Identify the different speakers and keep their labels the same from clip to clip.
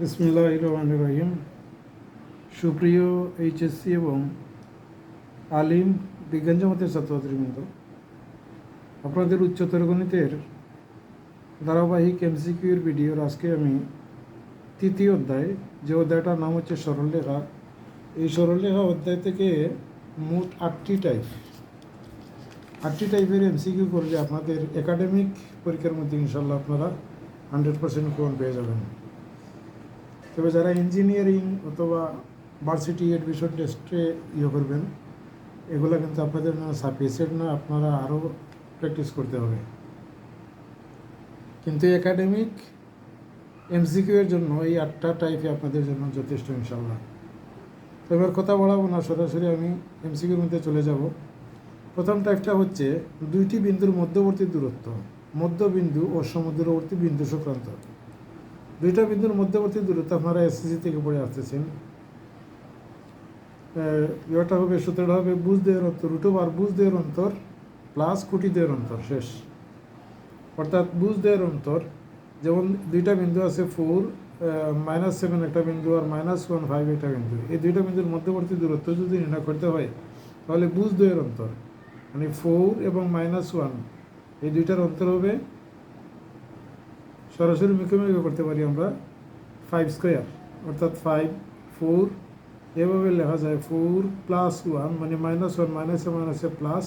Speaker 1: বিসমিল্লাহ রহমান রহিম সুপ্রিয় এইচএসসি এবং আলিম বিজ্ঞান জগতের ছাত্রছাত্রীবৃন্দ, আপনাদের উচ্চতর গণিতের ধারাবাহিক এমসিকিউর ভিডিওর আজকে আমি তৃতীয় অধ্যায়, যে অধ্যায়টার নাম হচ্ছে সরলরেখা। এই সরলরেখা অধ্যায় থেকে মোট আটটি টাইপ আটটি টাইপের এমসিকিউ করলে আপনাদের একাডেমিক পরীক্ষার মধ্যে ইনশাল্লাহ আপনারা হান্ড্রেড পার্সেন্ট কোন পেয়ে যাবেন। তবে যারা ইঞ্জিনিয়ারিং অথবা ভার্সিটি এডমিশন টেস্টে ইয়ে করবেন, এগুলো কিন্তু আপনাদের জন্য সাফিসিয়েন্ট না আপনারা আরও প্র্যাকটিস করতে হবে। কিন্তু একাডেমিক এমসিকিউ এর জন্য এই আটটা টাইপে আপনাদের জন্য যথেষ্ট ইনশাল্লাহ তো এবার কথা বলাবো না, সরাসরি আমি এমসিকিউর মধ্যে চলে যাব। প্রথম টাইপটা হচ্ছে দুইটি বিন্দুর মধ্যবর্তী দূরত্ব, মধ্যবিন্দু ও সমুদ্রবর্তী বিন্দু সংক্রান্ত দুইটা বিন্দুর মধ্যবর্তী দূরত্ব আপনারা এসএসসি থেকে পড়ে আসতেছেন। ইয়েটা হবে, সূত্রটা হবে বুঝ দেহের অন্তর রুটো আর বুঝ দেহের অন্তর প্লাস কুটি দেহের অন্তর, শেষ। অর্থাৎ বুঝ দেহের অন্তর, যেমন দুইটা বিন্দু আছে ফোর মাইনাস সেভেন একটা বিন্দু আর মাইনাস ওয়ান ফাইভ একটা বিন্দু। এই দুইটা বিন্দুর মধ্যবর্তী দূরত্ব যদি নির্ণয় করতে হয়, তাহলে বুঝ দেহের অন্তর মানে ফোর এবং মাইনাস ওয়ান এই দুইটার অন্তর হবে সরাসরি মুখোমুখি করতে পারি আমরা ফাইভ স্কোয়ার অর্থাৎ ফাইভ ফোর এভাবে লেখা যায় ফোর প্লাস ওয়ান মানে মাইনাস ওয়ান মাইনাসে মাইনাসে plus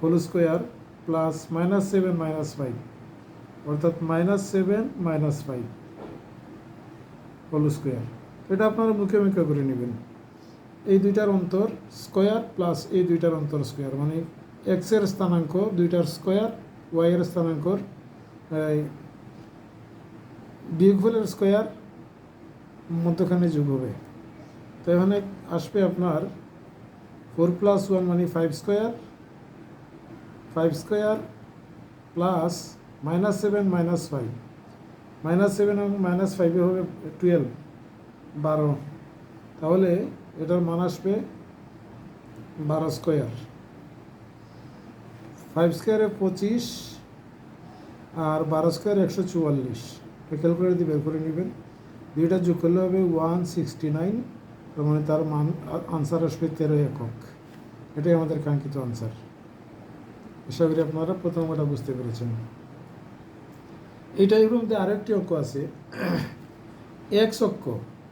Speaker 1: whole square plus minus seven minus five অর্থাৎ minus seven minus five whole square এটা আপনারা মুখে মুখে করে নেবেন। এই দুইটার অন্তর স্কোয়ার প্লাস এই দুইটার অন্তর স্কোয়ার মানে এক্সের স্থানাঙ্ক দুইটার স্কোয়ার ওয়াইয়ের স্থানাঙ্কর বিয়োগফলের স্কোয়ার মধ্যখানে যোগ হবে। তো এখানে আসবে আপনার ফোর প্লাস ওয়ান মানে five square five square plus minus seven minus five minus seven এবং মাইনাস ফাইভে হবে টুয়েলভ বারো। তাহলে এটার মান আসবে বারো স্কোয়ার ফাইভ স্কোয়ারে পঁচিশ আর বারো স্কোয়ার একশো চুয়াল্লিশ। ক্যালকুলেটর দিয়ে বের করে নেবেন। দুইটা যোগ করলে হবে ওয়ান সিক্সটি নাইন তার মানে তার মান আনসার আসবে তেরো একক। এটাই আমাদের কাঙ্ক্ষিত আনসার আশা করি আপনারা প্রথম ওটা বুঝতে পেরেছেন। এইটাই মধ্যে আরেকটি অঙ্ক আছে। এক অক্ষ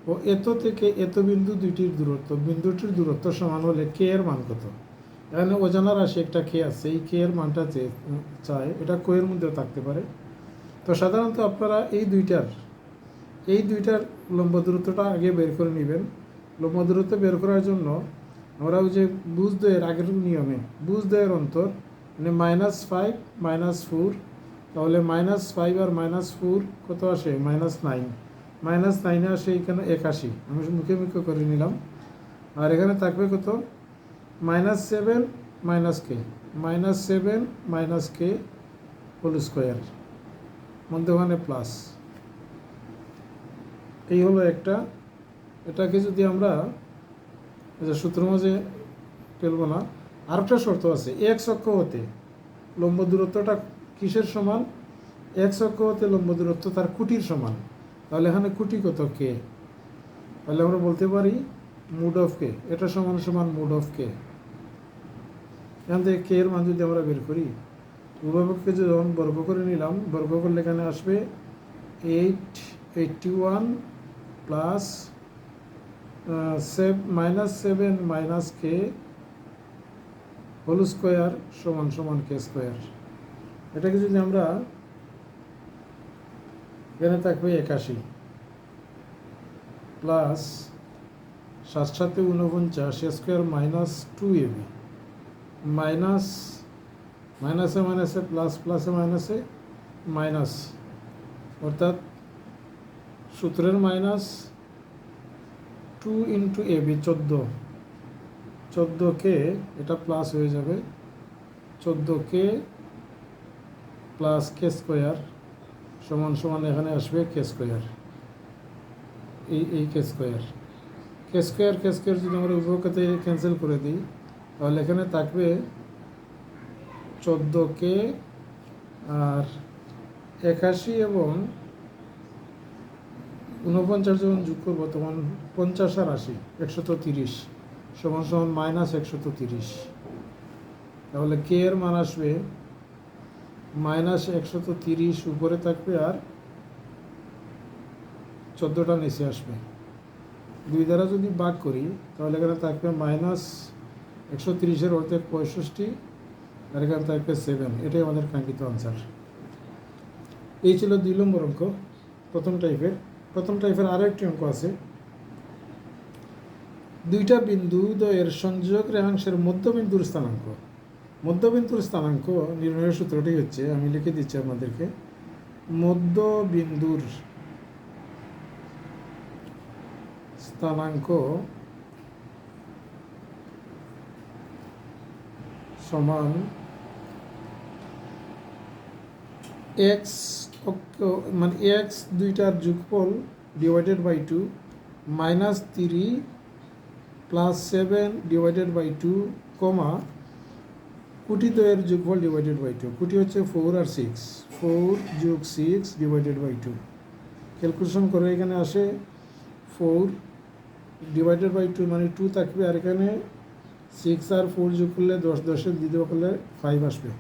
Speaker 1: ও এত থেকে এত বিন্দু দুইটির দূরত্ব, বিন্দুটির দূরত্ব সমান হলে কে এর মান কত? এখানে অজানা রাশি একটা কে আছে, এই এর মানটা চেয়ে চায়, এটা কোয়ের মধ্যেও থাকতে পারে। তো সাধারণত আপনারা এই দুইটার এই দুইটার লম্ব দূরত্বটা আগে বের করে নেবেন। লম্ব দূরত্ব বের করার জন্য আমরা ওই যে বুঝ দয়ের আগের নিয়মে, বুঝ দয়ের অন্তর মানে মাইনাস ফাইভ মাইনাস ফোর তাহলে মাইনাস ফাইভ আর মাইনাস ফোর কত আসে? মাইনাস নাইন মাইনাস নাইনে আসে এখানে একাশি। আমি মুখে মুখে করে নিলাম। আর এখানে থাকবে কত? Minus seven minus K minus seven minus K whole square মধ্যখানে প্লাস এই হলো একটা, এটাকে যদি আমরা সূত্র মাঝে ফেলব না, আরেকটা শর্ত আছে এক অক্ষ হতে লম্ব দূরত্বটা কিসের সমান? এক অক্ষ হতে লম্ব দূরত্ব তার কুটির সমান। তাহলে এখানে কুটি কত কে তাহলে আমরা বলতে পারি মুড অফ কে এটা সমান সমান মুড অফ কে এখান থেকে কে এর মান যদি আমরা বের করি? উভয়পক্ষে যখন বর্গ করে নিলাম, বর্গ করলে এখানে আসবে eight eighty one plus seven minus seven minus K whole square সমান সমান কে স্কোয়ার এটাকে যদি আমরা এখানে থাকবে একাশি প্লাস সাত সাথে ঊনপঞ্চাশ square minus two AB minus, মাইনাসে মাইনাসে প্লাস প্লাসে মাইনাসে মাইনাস। অর্থাৎ সূত্রের minus two into A B চোদ্দ। চোদ্দোকে এটা প্লাস হয়ে যাবে। চোদ্দোকে প্লাস কে স্কোয়ার সমান সমান এখানে আসবে কে স্কোয়ার এই এই K square K square K square যদি আমরা উভয়কে ক্যান্সেল করে দিই তাহলে এখানে থাকবে চোদ্দ কে আর একাশি এবং ঊনপঞ্চাশ যখন যোগ করব তখন পঞ্চাশ আর আশি, একশত তিরিশ সমান সমান মাইনাস একশত তিরিশ। তাহলে কে এর মান আসবে? মাইনাস একশত তিরিশ উপরে থাকবে আর চোদ্দোটা নিচে আসবে। দুই দ্বারা যদি ভাগ করি, তাহলে এখানে থাকবে মাইনাস একশো তিরিশের অর্ধেক পঁয়ষট্টি আর এখানে থাকবে সেভেন, এটাই আমাদের কাঙ্ক্ষিত আনসার এই ছিল দুই নম্বর অঙ্ক, প্রথম টাইপের প্রথম টাইপের আরও একটি অঙ্ক আছে। দুইটা বিন্দু দ্বয়ের সংযোগ রেখাংশের মধ্যবিন্দুর স্থানাঙ্ক। মধ্যবিন্দুর স্থানাঙ্ক নির্ণয়ের সূত্রটি হচ্ছে, আমি লিখে দিচ্ছি আপনাদেরকে, মধ্যবিন্দুর স্থানাঙ্ক সমান এক্স মানে এক্স দুইটার যোগফল divided by two minus three plus seven divided by two কমা কুটি দ্বয়ের যোগফল ডিভাইডেড বাই টু কুটি হচ্ছে ফোর আর সিক্স ফোর যোগ six divided by two calculation করে এখানে আসে ফোর ডিভাইডেড বাই টু মানে টু থাকবে। আর এখানে সিক্স আর ফোর যোগ করলে দশ, দশের দ্বিতীয় করলে ফাইভ আসবে।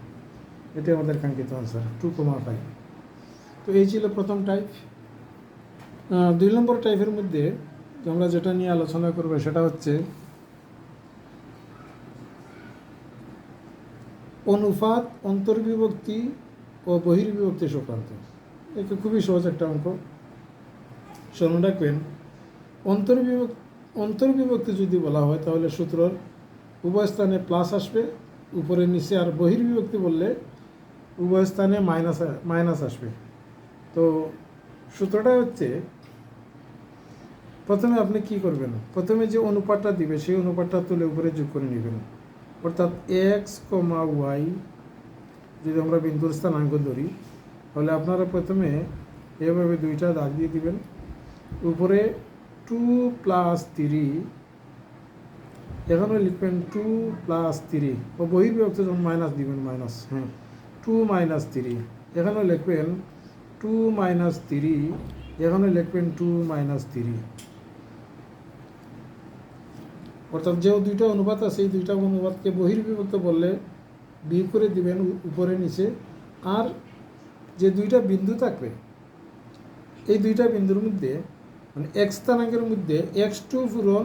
Speaker 1: এটাই আমাদের কাঙ্ক্ষিত আনসার টু কমা ফাইভ তো এই ছিল প্রথম টাইপ দুই নম্বর টাইপের মধ্যে আমরা যেটা নিয়ে আলোচনা করব সেটা হচ্ছে অনুপাত, অন্তর্বিভক্তি ও বহির্বিভক্তি সংক্রান্ত। এটা খুবই সহজ একটা অঙ্ক। স্মরণ রাখবেন অন্তর্বিভক্তি অন্তর্বিভক্তি যদি বলা হয় তাহলে সূত্রর উভয় স্থানে প্লাস আসবে, উপরে নিচে আর বহির্বিভক্তি বললে উভয় স্থানে মাইনাস মাইনাস আসবে। তো সূত্রটা হচ্ছে, প্রথমে আপনি কি করবেন? প্রথমে যে অনুপাতটা দিবে, সেই অনুপাতটা তুলে উপরে যোগ করে নেবেন। অর্থাৎ এক্স কমা ওয়াই যদি আমরা বিন্দুর স্থানাঙ্ক ধরি, তাহলে আপনারা প্রথমে এভাবে দুইটা দাগ দিয়ে দিবেন। উপরে টু প্লাস থ্রি এখানে লিখবেন টু প্লাস থ্রি ও বহির্বিভক্ত যখন মাইনাস দিবেন মাইনাস হ্যাঁ টু মাইনাস থ্রি এখানেও লিখবেন টু মাইনাস থ্রি এখানে লিখবেন টু মাইনাস থ্রি অর্থাৎ যে দুইটা অনুপাত আছে, এই দুইটা অনুপাতকে বহির্বিভক্ত বললে বিয়োগ করে দিবেন উপরে নিচে। আর যে দুইটা বিন্দু থাকবে, এই দুইটা বিন্দুর মধ্যে মানে এক্স স্থানাঙ্কের মধ্যে এক্স টু পূরণ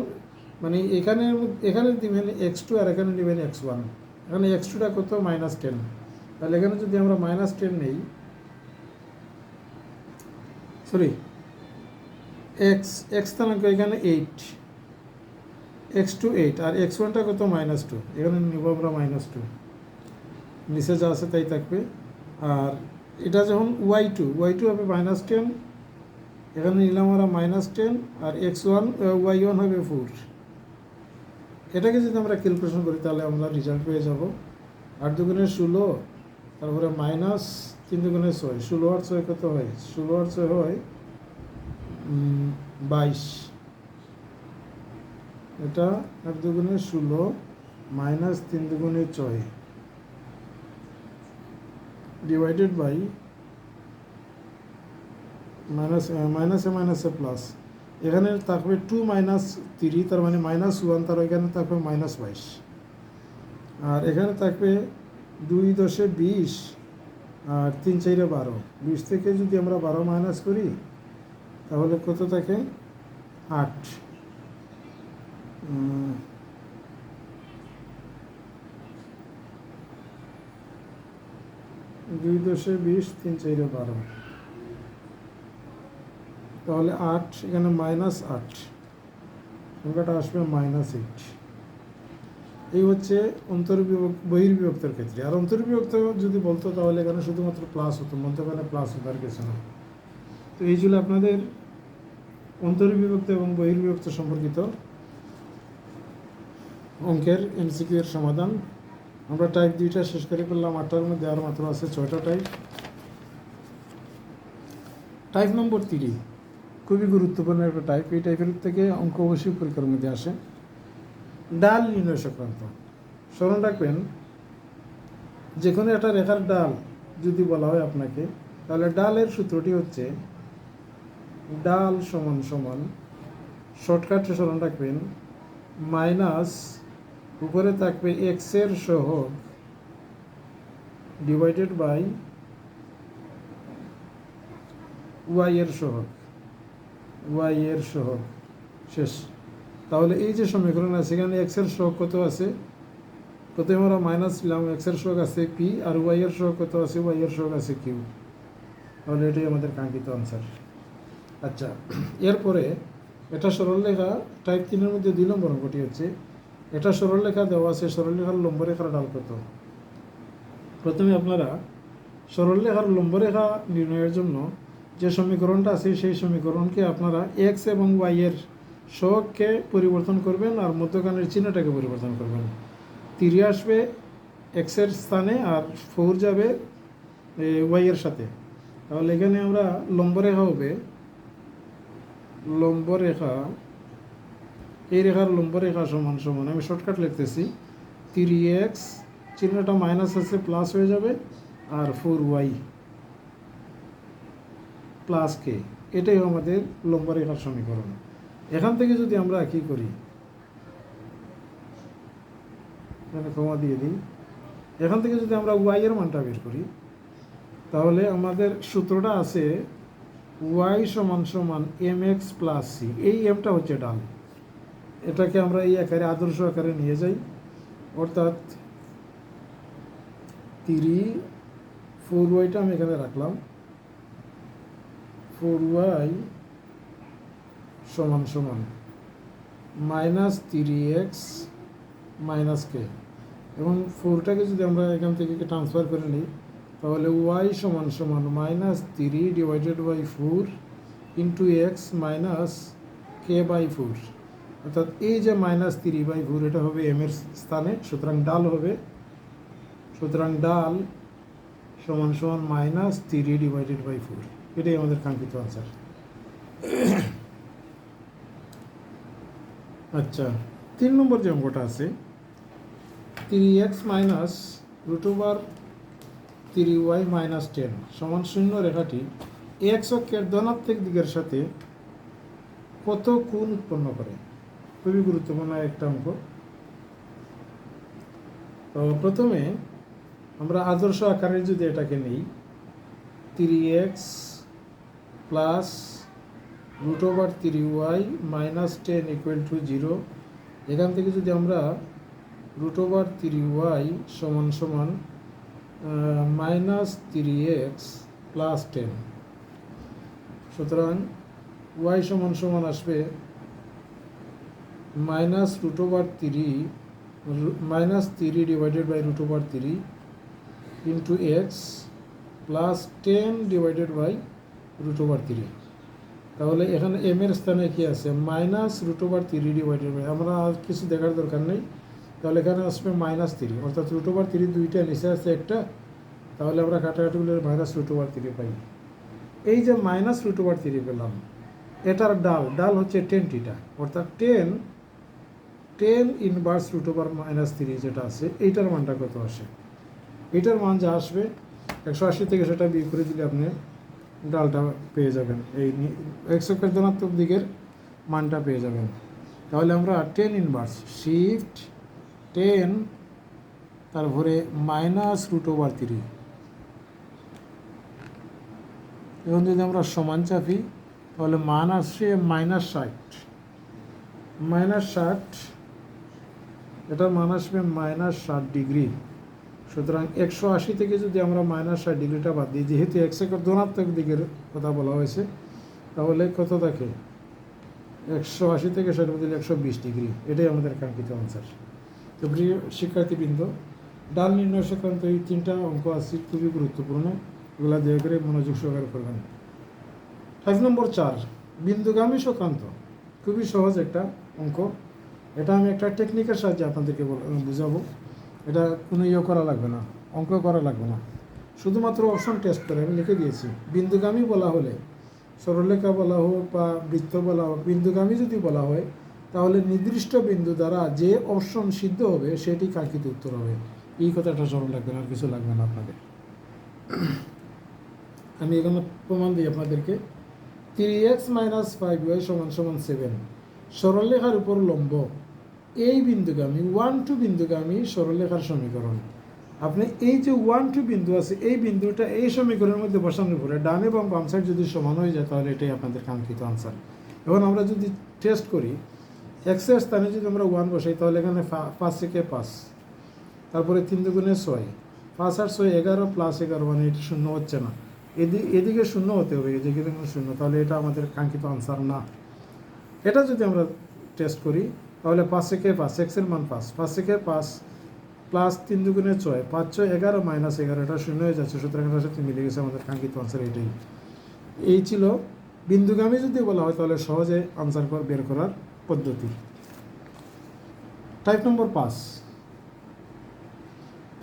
Speaker 1: মানে এখানে এখানে দিবেন এক্স টু আর এখানে নেবেন এক্স ওয়ান এখানে এক্স টুটা কত মাইনাস টেন তাহলে এখানে যদি আমরা মাইনাস টেন নেই সরি এক্স এক্স স্থানাঙ্ক এখানে এইট এক্স টু এইট আর এক্স ওয়ানটা কত মাইনাস টু এখানে নিব আমরা মাইনাস টু নিচে যা আছে তাই থাকবে। আর এটা যখন ওয়াই টু ওয়াই টু হবে মাইনাস টেন এখানে নিলাম আমরা মাইনাস টেন আর এক্স ওয়ান ওয়াই ওয়ান হবে ফোর এটাকে যদি আমরা ক্যালকুলেশন করি, তাহলে আমরা রেজাল্ট পেয়ে যাব। আট দুগুণে ষোলো, তারপরে মাইনাস তিন দুগুণে ছয়, ষোলো আর ছয় কত হয়? ষোলো আর ছয় হয় বাইশ। এটা আট দুগুণে ষোলো মাইনাস তিন দুগুণে ছয়। ডিভাইডেড বাই মাইনাস মাইনাসে মাইনাসে প্লাস এখানে থাকবে টু মাইনাস থ্রি তার মানে মাইনাস ওয়ান তার এখানে থাকবে মাইনাস বাইশ। আর এখানে থাকবে দুই দশে বিশ আর তিন চাইরে বারো। বিশ থেকে যদি আমরা বারো মাইনাস করি, তাহলে কত থাকে? আট। দুই দশে বিশ, তিন চাইরে বারো। তাহলে আট, এখানে মাইনাস আট। সংখ্যাটা আসবে মাইনাস এইট এই হচ্ছে অন্তর্বিভক্ত, বহির্বিভক্তের ক্ষেত্রে। আর অন্তর্বিভক্ত যদি বলতো তাহলে এখানে শুধুমাত্র প্লাস হতো মধ্যখানে প্লাস হতো আর কিছু না। তো এই ছিল আপনাদের অন্তর্বিভক্ত এবং বহির্বিভক্ত সম্পর্কিত অঙ্কের এমসিকিউ এর সমাধান। আমরা টাইপ দুইটা শেষ করে করলাম আটটার মধ্যে আর মাত্র আছে ছয়টা টাইপ টাইপ নম্বর তিরি খুবই গুরুত্বপূর্ণ একটা টাইপ এই টাইপের থেকে অঙ্ক অবশ্যই পরীক্ষার মধ্যে আসে। ডাল নির্ণয় সংক্রান্ত। স্মরণ রাখবেন যে কোনো একটা রেখার ডাল যদি বলা হয় আপনাকে, তাহলে ডালের সূত্রটি হচ্ছে ডাল সমান সমান, শর্টকাটে স্মরণ রাখবেন, মাইনাস উপরে থাকবে এক্সের সহ ডিভাইডেড বাই ওয়াই এর সহগ। ওয়াই এর সহগ শেষ। তাহলে এই যে সমীকরণ আছে, এখানে এক্সের সহগ কত আছে? প্রথমে আমরা মাইনাস নিলাম এক্সের সহগ আছে পি আর ওয়াই এর সহগ কত আছে? ওয়াই এর সহগ আছে কিউ তাহলে এটাই আমাদের কাঙ্ক্ষিত আনসার আচ্ছা এরপরে এটা সরলরেখা টাইপ তিনের মধ্যে দুই নম্বর অঙ্কটি হচ্ছে, এটা সরলরেখা দেওয়া আছে সরলরেখার লম্বরেখার ডাল কত? প্রথমে আপনারা সরলরেখার লম্বরেখা নির্ণয়ের জন্য যে সমীকরণটা আছে, সেই সমীকরণকে আপনারা এক্স এবং ওয়াই এর সহগকে পরিবর্তন করবেন আর মধ্যখানের চিহ্নটাকে পরিবর্তন করবেন। তিরি আসবে এক্সের স্থানে আর ফোর যাবে ওয়াই এর সাথে। তাহলে এখানে আমরা লম্বরেখা হবে। লম্বরেখা এই রেখার লম্বরেখা সমান সমান, আমি শর্টকাট লিখতেছি। তিরি এক্স চিহ্নটা মাইনাস আছে প্লাস হয়ে যাবে, আর ফোর ওয়াই প্লাস কে এটাই আমাদের লম্বরেখার সমীকরণ। এখান থেকে যদি আমরা কি করি? এখানে কমা দিয়ে দিই। এখান থেকে যদি আমরা ওয়াই এর মানটা বের করি, তাহলে আমাদের সূত্রটা আছে ওয়াই সমান সমান এম এক্স প্লাস সি এই এমটা হচ্ছে ডাল। এটাকে আমরা এই আকারে, আদর্শ আকারে নিয়ে যাই। অর্থাৎ তিরি ফোর ওয়াইটা আমি এখানে রাখলাম। ফোর ওয়াই সমান সমান। Minus three x minus K. এবং ফোরটাকে যদি আমরা এখান থেকে ট্রান্সফার করে নিই, তাহলে ওয়াই সমান সমান minus three divided by four into X minus K by four. অর্থাৎ এই যে মাইনাস থ্রি বাই ফোর, এটা হবে এম এর স্থানে, সুতরাং ডাল হবে। সুতরাং ডাল সমান সমান minus three divided by four. এটাই আমাদের কাঙ্ক্ষিত আনসার আচ্ছা তিন নম্বর যে অঙ্কটা আছে three X minus root over three Y minus ten সমান শূন্য রেখাটি এক্স অক্ষের ধনাত্মক দিকের সাথে কত কোণ উৎপন্ন করে? খুবই গুরুত্বপূর্ণ একটা অঙ্ক। তো প্রথমে আমরা আদর্শ আকারে যদি এটাকে নিই three X plus root over three Y minus ten equal to zero. এখান থেকে যদি আমরা রুট ওভার থ্রি ওয়াই সমান সমান minus three X plus ten. সুতরাং ওয়াই সমান সমান আসবে minus root over three minus three divided by root over three into X plus ten divided by root over three তাহলে এখানে এম এর স্থানে কি আছে? Minus root over three divided by আমরা আর কিছু দেখার দরকার নেই। তাহলে এখানে আসবে মাইনাস থ্রি অর্থাৎ রুট ওভার থ্রি দুইটা নিচে আছে একটা। তাহলে আমরা কাটাকাটিগুলো মাইনাস রুট ওভার থ্রি পাই। এই যে মাইনাস রুট ওভার থ্রি পেলাম, এটার ডাল ডাল হচ্ছে টেন টিটা অর্থাৎ tan tan inverse root over minus three যেটা আছে, এইটার মানটা কত আসে? এইটার মান যা আসবে, একশো আশি থেকে সেটা বিয়ে করে দিলে আপনি ডালটা পেয়ে যাবেন। এই একশো ধনাত্মক দিকের মানটা পেয়ে যাবেন। তাহলে আমরা টেন ইনভার্স শিফট টেন তারপরে মাইনাস রুট ওভার থ্রি এখন যদি আমরা সমান চাপি, তাহলে আসছে মাইনাস ষাট। মাইনাস ষাট, এটা মান আসবে মাইনাস ষাট ডিগ্রি সুতরাং একশো আশি থেকে যদি আমরা মাইনাস ষাট ডিগ্রিটা বাদ দিই, যেহেতু এক সেকেন্ড ধনাত্মক দিকের কথা বলা হয়েছে, তাহলে কত থাকে? একশো আশি থেকে ষাট দিলে একশো বিশ ডিগ্রি। এটাই আমাদের কাঙ্ক্ষিত আনসার তো প্রিয় শিক্ষার্থীবৃন্দ, ডাল নির্ণয় সংক্রান্ত এই তিনটা অঙ্ক আছে খুবই গুরুত্বপূর্ণ। এগুলো দয়া করে মনোযোগ সহকারে করবেন ফাইভ নম্বর চার, বিন্দুগামী সংক্রান্ত খুবই সহজ একটা অঙ্ক। এটা আমি একটা টেকনিকের সাহায্যে আপনাদেরকে বুঝাবো। এটা কোনো ইয়ে করা লাগবে না, অঙ্ক করা লাগবে না। শুধুমাত্র অপশন টেস্ট করে আমি লিখে দিয়েছি। বিন্দুগামী বলা হলে, সরলরেখা বলা হোক বা বৃত্ত বলা হোক, বিন্দুগামী যদি বলা হয়, তাহলে নির্দিষ্ট বিন্দু দ্বারা যে অপশন সিদ্ধ হবে, সেটি কাঙ্ক্ষিত উত্তর হবে? এই কথাটা স্মরণ লাগবে না আর কিছু লাগবে না আপনাদের। আমি এখানে প্রমাণ দিই আপনাদেরকে। Three X minus five Y সমান সমান সেভেন সরলরেখার উপর লম্ব। এই বিন্দুগামী ওয়ান টু বিন্দুগামী সরলরেখার সমীকরণ। আপনি এই যে ওয়ান টু বিন্দু আছে, এই বিন্দুটা এই সমীকরণের মধ্যে বসানোর পরে ডান এবং বাম সাইড যদি সমান হয়ে যায়, তাহলে এটাই আপনাদের কাঙ্ক্ষিত আনসার এখন আমরা যদি টেস্ট করি এক্সের স্থানে যদি আমরা ওয়ান বসাই, তাহলে এখানে পাঁচ থেকে পাঁচ, তারপরে তিন দুগুণে ছয়, পাঁচ আর ছয় এগারো প্লাস এগারো মানে এটা শূন্য হচ্ছে না। এদিকে এদিকে শূন্য হতে হবে, এদিকে শূন্য, তাহলে এটা আমাদের কাঙ্ক্ষিত আনসার না। এটা যদি আমরা টেস্ট করি তাহলে পাঁচ থেকে পাঁচ এক্সের মান পাঁচ। পাঁচ থেকে পাঁচ প্লাস তিন দুগুণে ছয়, পাঁচ ছয় এগারো মাইনাস এগারো, এটা শূন্য হয়ে যাচ্ছে। সুতরাং এটার সাথে মিলে গেছে আমাদের কাঙ্ক্ষিত আনসার এটাই। এই ছিল বিন্দুগামী যদি বলা হয়, তাহলে সহজে আনসার বের করার পদ্ধতি। টাইপ নম্বর পাঁচ।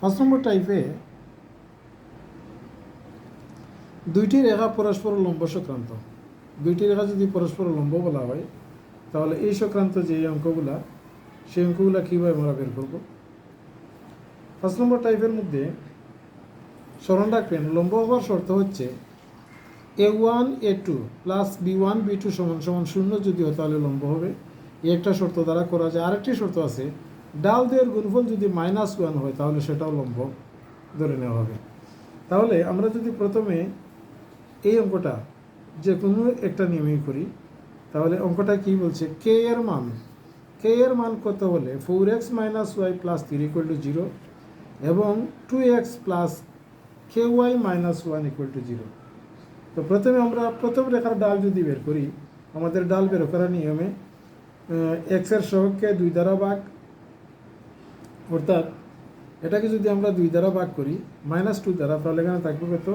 Speaker 1: পাঁচ নম্বর টাইপে দুইটি রেখা পরস্পর লম্ব সংক্রান্ত। দুইটি রেখা যদি পরস্পর লম্ব বলা হয় তাহলে এই সংক্রান্ত যে অঙ্কগুলা, সেই অঙ্কগুলা কীভাবে আমরা বের করব? পাঁচ নম্বর টাইপের মধ্যে স্মরণ রাখবেন, লম্ব হওয়ার শর্ত হচ্ছে A one A two plus B one B two সমান সমান শূন্য যদি হয় তাহলে লম্ব হবে। এই একটা শর্ত দ্বারা করা যায়। আরেকটি শর্ত আছে, ডাল দুয়ের গুণফল যদি মাইনাস ওয়ান হয় তাহলে সেটাও লম্ব ধরে নেওয়া হবে। তাহলে আমরা যদি প্রথমে এই অঙ্কটা যে কোনো একটা নিয়মেই করি তাহলে অঙ্কটা কি বলছে? কে এর মান কে এর মান কত হলে? Four X minus Y plus three equal to zero এবং two X plus K Y minus one equal to zero তো প্রথমে আমরা, প্রথম রেখার ডাল যদি বের করি, আমাদের ডাল বের করার নিয়মে এক্সের সহগকে দুই দ্বারা ভাগ, অর্থাৎ এটাকে যদি আমরা দুই দ্বারা ভাগ করি মাইনাস টু দ্বারা, তাহলে এখানে থাকবে কত?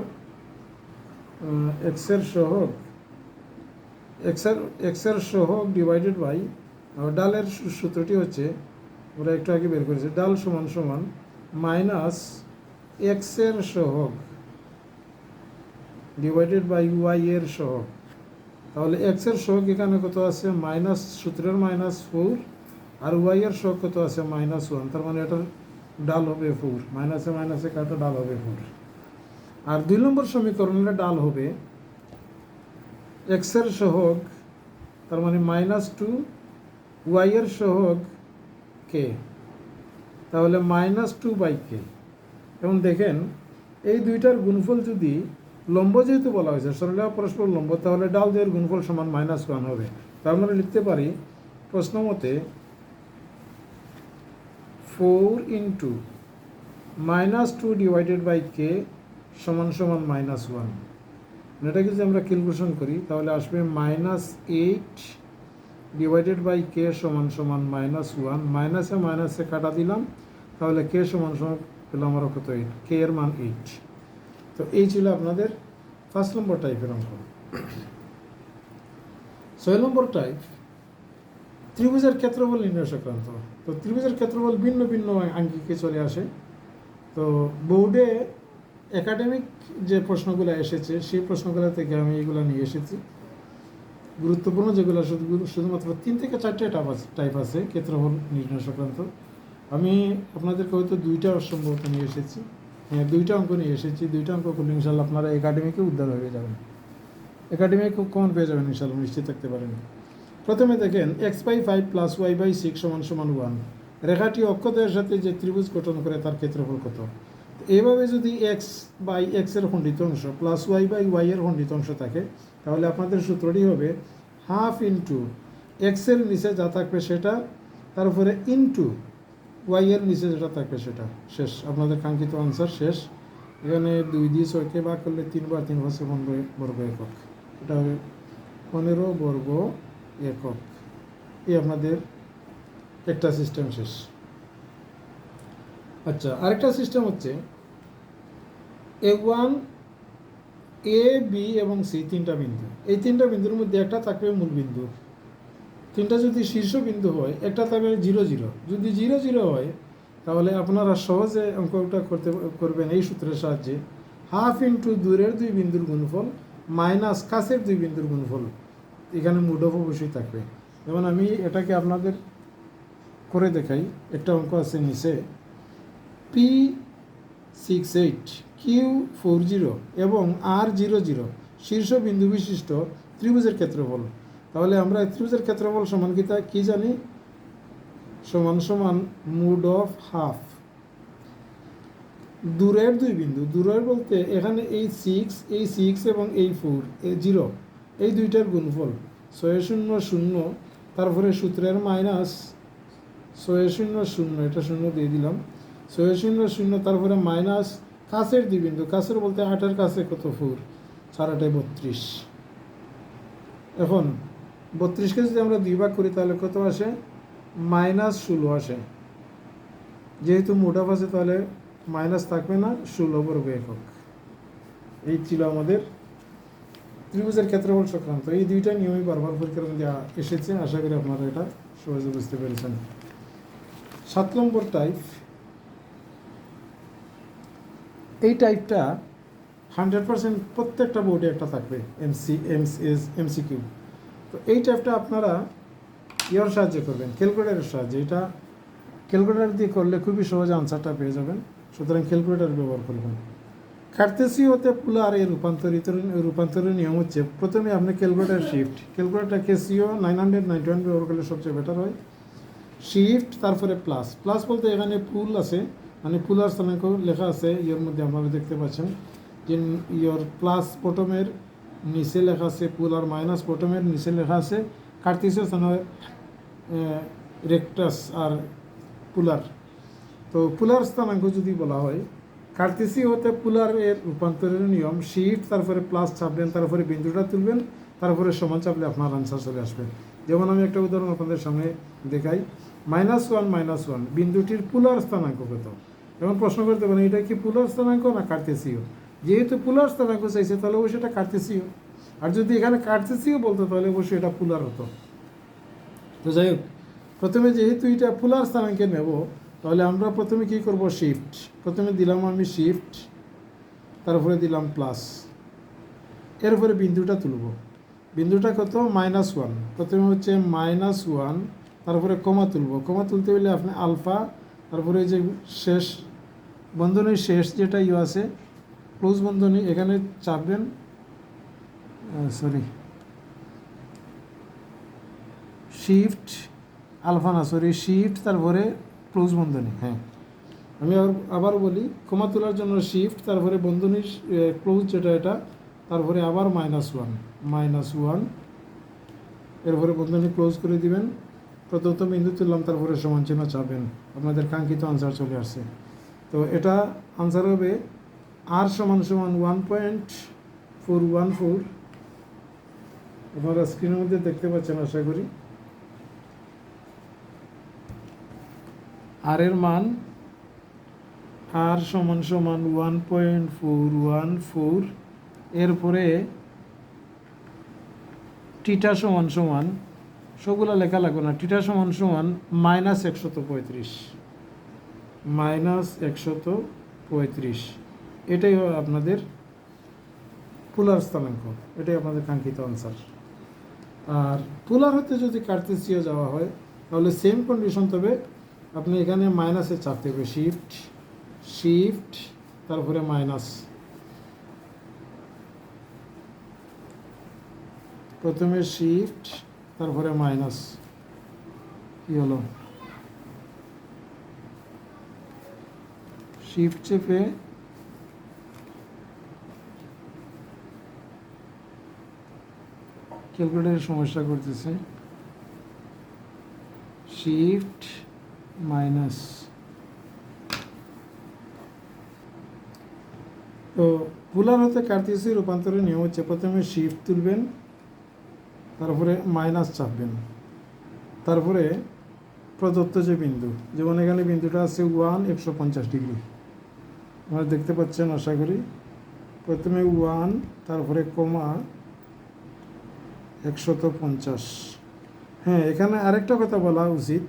Speaker 1: এক্সের সহগ এক্সের এক্সের সহগ ডিভাইডেড বাই ডালের সূত্রটি হচ্ছে, ওরা একটু আগে বের করেছে, ডাল সমান সমান মাইনাস এক্সের সহগ ডিভাইডেড বাই ওয়াই এর সহগ। তাহলে এক্সের সহগ এখানে কত আছে? মাইনাস সূত্রের মাইনাস ফোর আর ওয়াই এর সহগ কত আছে? মাইনাস ওয়ান তার মানে এটার ডাল হবে ফোর মাইনাসে মাইনাসে কাটা ডাল হবে ফোর আর দুই নম্বর সমীকরণের ডাল হবে এক্সের সহগ, তার মানে মাইনাস টু ওয়াইয়ের সহগ কে তাহলে মাইনাস টু বাই কে এবং দেখেন, এই দুইটার গুণফল যদি লম্ব যেহেতু বলা হয়েছে সরলা পরস্পর লম্ব, তাহলে ডাল দুয়ের গুণফল সমান মাইনাস ওয়ান হবে। তার মানে লিখতে পারি, প্রশ্ন মতে four into minus two divided by K সমান সমান মাইনাস ওয়ান এটাকে যদি আমরা ক্যালকুলেশন করি, তাহলে আসবে minus eight divided by K সমান সমান মাইনাস ওয়ান মাইনাসে মাইনাসে কাটা দিলাম, তাহলে কে সমান সমান পেলাম আমরা কত এইট কে এর মান এইট তো এই ছিল আপনাদের ফার্স্ট নম্বর টাইপের অঙ্ক। ছয় নম্বর টাইপ ত্রিভুজের ক্ষেত্রফল নির্ণয় সংক্রান্ত। তো ত্রিভুজের ক্ষেত্রফল ভিন্ন ভিন্ন আঙ্গিকে চলে আসে। তো বোর্ডে একাডেমিক যে প্রশ্নগুলো এসেছে, সেই প্রশ্নগুলো থেকে আমি এগুলো নিয়ে এসেছি। গুরুত্বপূর্ণ যেগুলো শুধু, শুধুমাত্র তিন থেকে চারটে টাইপ আছে টাইপ আছে, ক্ষেত্রফল নির্ণয় সংক্রান্ত। আমি আপনাদেরকে হয়তো দুইটা সম্ভবত নিয়ে এসেছি। হ্যাঁ দুইটা অঙ্ক নিয়ে এসেছি। দুইটা অঙ্ক করলে ইনশাল্লাহ আপনারা একাডেমিকে উদ্ধার হয়ে যাবেন। একাডেমিক খুব কমন পেয়ে যাবেন ইনশাল্লাহ নিশ্চিত থাকতে পারেন। প্রথমে দেখেন X by five plus Y by six সমান সমান ওয়ান রেখাটি অক্ষদের সাথে যে ত্রিভুজ গঠন করে তার ক্ষেত্রফল কত? এইভাবে যদি এক্স বাই এক্সের খণ্ডিত অংশ প্লাস ওয়াই বাই ওয়াই এর খণ্ডিত অংশ থাকে, তাহলে আপনাদের সূত্রটি হবে হাফ ইন্টু এক্সের নিচে যা থাকবে সেটা, তার উপরে ইন্টু ওয়াই এর নিচে যেটা থাকবে সেটা। শেষ। আপনাদের কাঙ্ক্ষিত আনসার শেষ। এখানে দুই দিয়ে ছয়কে ভাগ করলে তিনবার তিন পাঁচশো পনেরো বর্গ একক। এটা হবে পনেরো বর্গ একক। এই আপনাদের একটা সিস্টেম শেষ। আচ্ছা আরেকটা সিস্টেম হচ্ছে এ ওয়ান এ বি এবং সি তিনটা বিন্দু। এই তিনটা বিন্দুর মধ্যে একটা থাকবে মূল বিন্দু। তিনটা যদি শীর্ষ বিন্দু হয়, একটা থাকবে জিরো জিরো। যদি জিরো জিরো হয়, তাহলে আপনারা সহজে অঙ্কটা করতে করবেন এই সূত্রের সাহায্যে। হাফ ইন্টু দূরের দুই বিন্দুর গুণফল মাইনাস কাছের দুই বিন্দুর গুণফল এখানে মুড অবশ্যই থাকবে। যেমন আমি এটাকে আপনাদের করে দেখাই। একটা অঙ্ক আছে নিচে। P six eight Q four zero এবং আর জিরো জিরো শীর্ষ বিন্দু বিশিষ্ট ত্রিভুজের ক্ষেত্রফল। তাহলে আমরা ত্রিভুজের ক্ষেত্রফল সমান কি তা কি জানি? সমান সমান মুড অফ হাফ। দূরের দুই বিন্দু, দূরের বলতে এখানে এই সিক্স এই সিক্স এবং এই ফোর এই জিরো এই দুইটার গুণফল। ছয় শূন্য শূন্য, তারপরে সূত্রের মাইনাস ছয় শূন্য শূন্য, এটা শূন্য দিয়ে দিলাম। ছয় শূন্য শূন্য, তারপরে মাইনাস কাছের দুই বিন্দু কাছের বলতে আটের কাছে কত ফোর আটে বত্রিশ। এখন, বত্রিশকে যদি আমরা দুই ভাগ করি, তাহলে কত আসে? মাইনাস ষোলো আসে। যেহেতু মোটাফ আছে, তাহলে মাইনাস থাকবে না, ষোলো বর্গ একক। এই ছিল আমাদের ত্রিভুজের ক্ষেত্রফল সংক্রান্ত। এই দুইটা নিয়মই বারবার পরীক্ষার মধ্যে এসেছে। আশা করি আপনারা এটা সহজে বুঝতে পেরেছেন। সাত নম্বর টাইপ এই টাইপটা হান্ড্রেড পার্সেন্ট প্রত্যেকটা বোর্ডে একটা থাকবে MC aims S MCQ তো এই টাইপটা আপনারা ইয়ার সাহায্যে করবেন ক্যালকুলেটারের সাহায্যে। এটা ক্যালকুলেটার দিয়ে করলে খুবই সহজে আনসারটা পেয়ে যাবেন। সুতরাং ক্যালকুলেটার ব্যবহার করবেন। কার্তেসিওতে পুলার এই রূপান্তরিত, রূপান্তরের নিয়ম হচ্ছে প্রথমে আপনি calculator shift calculator Casio nine hundred ninety one ব্যবহার করলে সবচেয়ে বেটার হয়। শিফট তারপরে প্লাস প্লাস বলতে এখানে পুল আছে। মানে পুলার স্থানাঙ্ক লেখা আছে ইয়ের মধ্যে আপনারা দেখতে পাচ্ছেন। যে ইয়র প্লাস বটমের নিচে লেখা আছে পুলার মাইনাস বটমের নিচে লেখা আছে। কার্তিসীয় স্থানে রেক্টাস আর পুলার তো পুলার স্থানাঙ্ক যদি বলা হয়, কার্তিসি হতে পুলার এর রূপান্তরের নিয়ম শিফট তারপরে প্লাস চাপবেন, তারপরে বিন্দুটা তুলবেন, তারপরে সমান চাপলে আপনার আনসার চলে আসবে। যেমন আমি একটা উদাহরণ আপনাদের সামনে দেখাই। মাইনাস ওয়ান মাইনাস ওয়ান, বিন্দুটির পুলার স্থানাঙ্ক কত? এখন প্রশ্ন করতে পারেন, এটা কি পুলার স্থানাঙ্ক না কার্তেসীয় যেহেতু পুলার স্থানাঙ্ক চাইছে, তাহলে অবশ্যই এটা কার্তেসীয় আর যদি এখানে কার্তেসীয় বলতো, তাহলে অবশ্যই এটা পুলার হতো। তো যাই হোক, প্রথমে যেহেতু এটা পুলার স্থানাঙ্কে নেব, তাহলে আমরা প্রথমে কি করব? শিফট প্রথমে দিলাম আমি শিফট তারপরে দিলাম প্লাস এরপরে বিন্দুটা তুলব। বিন্দুটা কত? Minus one. প্রথমে হচ্ছে মাইনাস ওয়ান তারপরে কমা তুলব। কমা তুলতে হলে আপনি আলফা, তারপরে যে শেষ, বন্ধনীর শেষ যেটা ইউ আছে ক্লোজ বন্ধনী, এখানে চাপবেন সরি শিফট আলফা না সরি শিফট তারপরে ক্লোজ বন্ধনী হ্যাঁ। আমি আবার আবার বলি ক্ষমা তোলার জন্য শিফট তারপরে বন্ধনীর ক্লোজ যেটা এটা, তারপরে আবার মাইনাস ওয়ান মাইনাস ওয়ান এরপরে বন্ধনী ক্লোজ করে দিবেন। প্রথমত বিন্দু তুললাম তারপরে সমান চিহ্ন চাপবেন আপনাদের কাঙ্ক্ষিত আনসার চলে আসছে। তো এটা আনসার হবে আর সমান সমান one point four one four আপনারা স্ক্রিনের মধ্যে দেখতে পাচ্ছেন, আশা করি। আর এর মান আর সমান সমান one point four one four এরপরে টিটা সমান সমান সবগুলো লেখা লাগবে না। টিটা সমান সমান মাইনাস একশত পঁয়ত্রিশ। মাইনাস একশত পঁয়ত্রিশ। এটাই আপনাদের পুলার স্থানাঙ্ক। এটাই আপনাদের কাঙ্ক্ষিত আনসার আর পুলার হতে যদি কার্তেসিয়া যাওয়া হয়, তাহলে সেম কন্ডিশন তবে আপনি এখানে মাইনাসে চাপতে হবে। শিফট শিফট তারপরে মাইনাস প্রথমে শিফট তারপরে মাইনাস কি হলো? শিফট চেপে ক্যালকুলেটারের সমস্যা করতেছে। Shift minus. তো পুলার হতে কার্তিসি রূপান্তরের নিয়ম হচ্ছে প্রথমে শিফট তুলবেন। তারপরে মাইনাস চাপবেন তারপরে প্রদত্ত যে বিন্দু যেমন এখানে বিন্দুটা আছে ওয়ান একশো পঞ্চাশ ডিগ্রি। আপনারা দেখতে পাচ্ছেন, আশা করি। প্রথমে ওয়ান, তারপরে কমা একশত পঞ্চাশ। হ্যাঁ এখানে আরেকটা কথা বলা উচিত।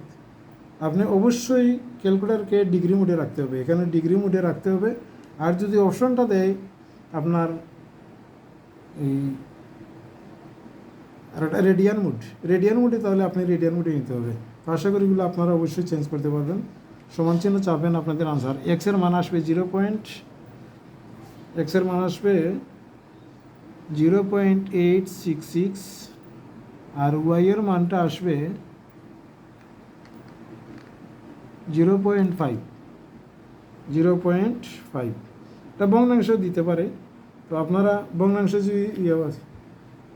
Speaker 1: আপনি অবশ্যই ক্যালকুলেটারকে ডিগ্রি মোডে রাখতে হবে। এখানে ডিগ্রি মোডে রাখতে হবে। আর যদি অপশনটা দেয় আপনার এই আর একটা রেডিয়ান মুড রেডিয়ান মুডে তাহলে আপনি রেডিয়ান মুডে নিতে হবে। তো আশা করি এগুলো আপনারা অবশ্যই চেঞ্জ করতে পারবেন। সমান চিহ্ন চাপবেন আপনাদের আনসার এক্সের মান আসবে জিরো পয়েন্ট এক্সের মান আসবে zero point eight six six আর ওয়াইয়ের মানটা আসবে zero point five zero point five এটা ভগ্নাংশ দিতে পারে। তো আপনারা ভগ্নাংশ যদি ইয়ে আছে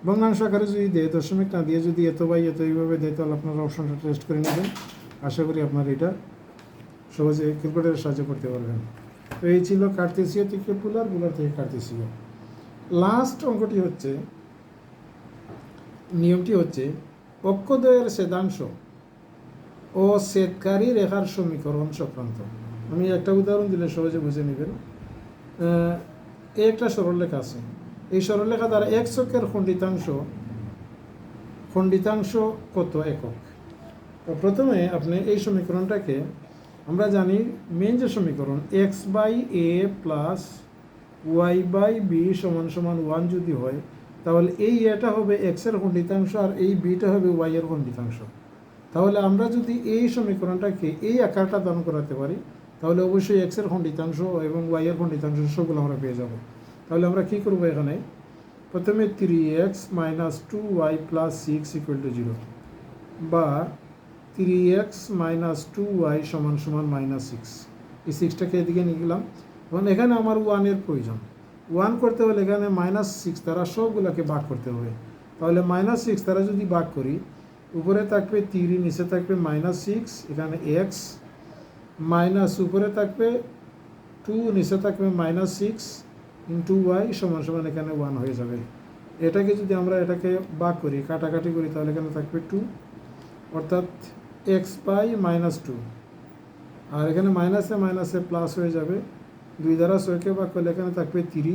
Speaker 1: ভগ্নাংশ আকারে যদি দেয় দশমিক না দিয়ে যদি এত বাই এত এইভাবে দেয় তাহলে আপনারা অপশনটা টেস্ট করে নেবেন। আশা করি আপনারা এটা সহজে ক্যালকুলেটারের সাহায্য করতে পারবেন। তো এই ছিল কার্তেসীয় থেকে পুলার পুলার থেকে কার্তেসীয় লাস্ট অঙ্কটি হচ্ছে, নিয়মটি হচ্ছে অক্ষদ্বয়ের ছেদাংশ ও শ্বেতকারী রেখার সমীকরণ সংক্রান্ত আমি একটা উদাহরণ দিলে সহজে বুঝে নেবেন। এই একটা সরলরেখা আছে। এই সরলরেখা দ্বারা এক খণ্ডিতাংশ খণ্ডিতাংশ কত একক? তো প্রথমে আপনি এই সমীকরণটাকে, আমরা জানি মেন যে সমীকরণ X by A plus Y by B সমান সমান ওয়ান যদি হয়, তাহলে এই এটা হবে এক্সের খণ্ডিতাংশ আর এই বিটা হবে ওয়াই এর খণ্ডিতাংশ। তাহলে আমরা যদি এই সমীকরণটাকে এই আকারটা দান করাতে পারি, তাহলে অবশ্যই এক্সের খণ্ডিতাংশ এবং ওয়াই এর খণ্ডিতাংশ সবগুলো আমরা পেয়ে যাব। তাহলে আমরা কী করব এখানে? প্রথমে three X minus two Y plus six equal to zero বা three X minus two Y সমান সমান মাইনাস সিক্স এই সিক্সটাকে এদিকে নিয়ে গেলাম। এবং এখানে আমার ওয়ানের প্রয়োজন। ওয়ান করতে হলে এখানে মাইনাস সিক্স তারা সবগুলোকে ভাগ করতে হবে। তাহলে মাইনাস সিক্স তারা যদি ভাগ করি, উপরে থাকবে তিরি নিচে থাকবে মাইনাস সিক্স এখানে এক্স মাইনাস উপরে থাকবে টু নিচে থাকবে মাইনাস সিক্স ইন্টু ওয়াই সমান সমান এখানে ওয়ান হয়ে যাবে। এটাকে যদি আমরা এটাকে বাক করি, কাটাকাটি করি, তাহলে এখানে থাকবে টু অর্থাৎ এক্স পাই মাইনাস টু আর এখানে মাইনাসে মাইনাসে প্লাস হয়ে যাবে। দুই দ্বারা ছয়কে ভাগ করলে এখানে থাকবে থ্রি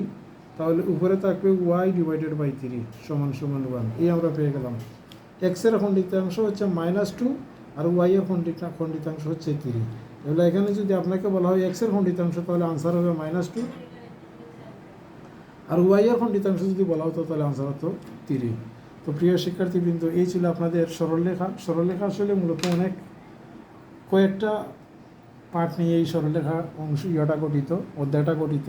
Speaker 1: তাহলে উপরে থাকবে ওয়াই ডিভাইডেড বাই থ্রি সমান সমান ওয়ান এই আমরা পেয়ে গেলাম। এক্সের খণ্ডিতাংশ হচ্ছে মাইনাস টু আর ওয়াই এর খণ্ডিতা খণ্ডিতাংশ হচ্ছে থ্রি তাহলে এখানে যদি আপনাকে বলা হয় এক্সের খণ্ডিতাংশ, তাহলে আনসার হবে মাইনাস টু আর ওয়াই এর খণ্ডিতাংশ যদি বলা হতো তাহলে আনসার হতো থ্রি তো প্রিয় শিক্ষার্থীবৃন্দ, এই ছিল আপনাদের সরলরেখা। সরলরেখা আসলে মূলত অনেক কয়েকটা পাঠ নিয়ে এই সরলরেখা অংশ, ইয়েটা গঠিত, অধ্যায়টা গঠিত।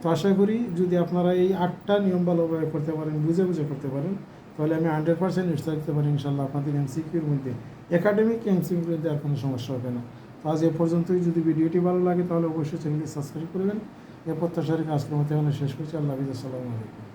Speaker 1: তো আশা করি যদি আপনারা এই আটটা নিয়ম ভালোভাবে করতে পারেন, বুঝে বুঝে করতে পারেন, তাহলে আমি হান্ড্রেড পার্সেন্ট নিশ্চয় দিতে পারি ইনশাল্লাহ আপনাদের এমসিকিউর মধ্যে। একাডেমিক এমসিকিউর মধ্যে আর কোনো সমস্যা হবে না। তো আজ এ পর্যন্তই। যদি ভিডিওটি ভালো লাগে তাহলে অবশ্যই চ্যানেলটি সাবস্ক্রাইব করবেন এ প্রত্যাশা রেখে আজকের মতো এখানে শেষ করছি। আল্লাহ হাফিজ আসসালামু আলাইকুম।